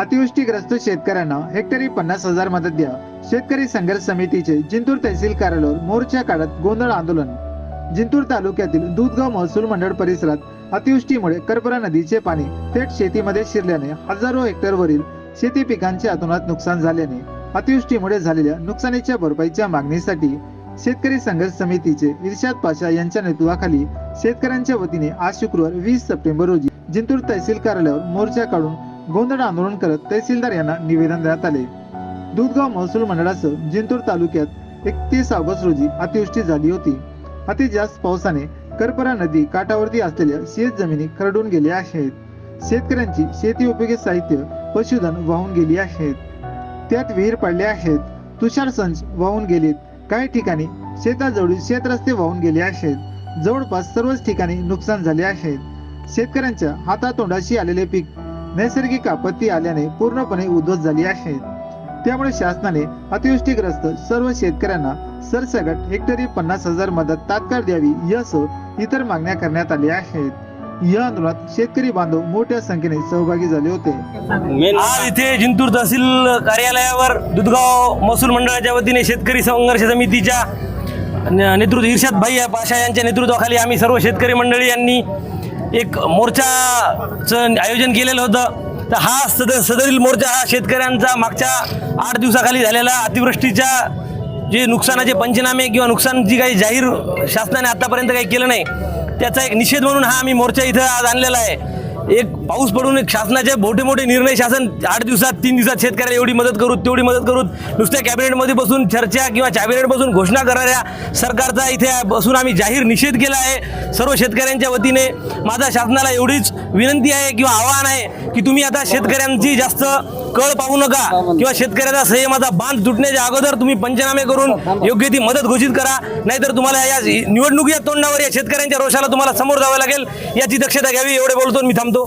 अतिवृष्टीग्रस्त शेतकऱ्यांना हेक्टरी पन्नास हजार मदत द्या. शेतकरी संघर्ष समितीचे जिंतूर तहसील कार्यालयावर मोर्चा काढत गोंधळ आंदोलन. जिंतूर तालुक्यातील दूधगाव महसूल मंडळ परिसरात अतिवृष्टीमुळे करपरा नदीचे पाणी थेट शेतीमध्ये शिरल्याने हजारो हेक्टरवरील शेती पिकांचे अतोनात नुकसान झाल्याने अतिवृष्टीमुळे झालेल्या नुकसानीच्या भरपाईच्या मागणीसाठी शेतकरी संघर्ष समितीचे इर्शाद पाशा यांच्या नेतृत्वाखाली शेतकऱ्यांच्या वतीने आज शुक्रवार वीस सप्टेंबर रोजी जिंतूर तहसील कार्यालयावर मोर्चा काढून गोंधळ आंदोलन करत तहसीलदार यांना निवेदन देण्यात आले. दुधगाव महसूल मंडळासह जिंतूर तालुक्यात एकतीस ऑगस्ट रोजी अतिवृष्टी झाली होती. अति जास्त पावसाने करपरा नदी काठावरती असलेल्या शेत जमिनी खरडून गेल्या आहेत. शेतकऱ्यांची शेती उपयोगी साहित्य पशुधन वाहून गेली आहेत. त्यात विहीर पडल्या आहेत. तुषार संच वाहून गेलेत. काही ठिकाणी शेताजवळील शेतरस्ते वाहून गेले आहेत. जवळपास सर्वच ठिकाणी नुकसान झाले आहे. शेतकऱ्यांच्या हातातोंडाशी आलेले पीक नैसर्गिक आपत्ती आल्याने पूर्णपणे उद्ध्वस्त झाली आहेत त्यामुळे शासनाने अतिवृष्टीग्रस्त सर्व शेतकऱ्यांना सरसकट हेक्टरी पन्नास हजार मदत तात्काळ द्यावी यासह इतर मागण्या करण्यात आल्या आहेत. या आंदोलनात शेतकरी बांधव मोठ्या संख्येने सहभागी झाले होते. आज इथे जिंतूर तहसील कार्यालयावर दुधगाव महसूल मंडळाच्या वतीने शेतकरी संघर्ष समितीच्या नेतृत्व इर्षाद भाई पाशा यांच्या नेतृत्वाखाली आम्ही सर्व शेतकरी मंडळी यांनी एक मोर्चाचं आयोजन केलेलं होतं. तर हा सद सदरील मोर्चा हा शेतकऱ्यांचा मागच्या आठ दिवसाखाली झालेला अतिवृष्टीच्या जे नुकसानाचे पंचनामे किंवा नुकसान जी काही जाहीर शासनाने आतापर्यंत काही केलं नाही त्याचा एक निषेध म्हणून हा आम्ही मोर्चा इथं आज आणलेला आहे. एक पाऊस पडून एक शासनाचे मोठे मोठे निर्णय शासन आठ दिवसात तीन दिवसात शेतकऱ्याला एवढी मदत करू तेवढी मदत करू. नुसत्या कॅबिनेटमध्ये बसून चर्चा किंवा कॅबिनेट बसून घोषणा करणाऱ्या सरकारचा इथे बसून आम्ही जाहीर निषेध केला आहे. सर्व शेतकऱ्यांच्या वतीने माझा शासनाला एवढीच विनंती आहे किंवा आवाहन आहे की तुम्ही आता शेतकऱ्यांची जास्त कळ पाहू नका. किंवा शेतकऱ्याचा संयमाचा बांध तुटण्याच्या अगोदर तुम्ही पंचनामे करून योग्य ती मदत घोषित करा. नाहीतर तुम्हाला या निवडणुकीच्या तोंडावर या शेतकऱ्यांच्या रोषाला तुम्हाला समोर जावं लागेल. याची दक्षता घ्यावी एवढे बोलतो मी थांबतो.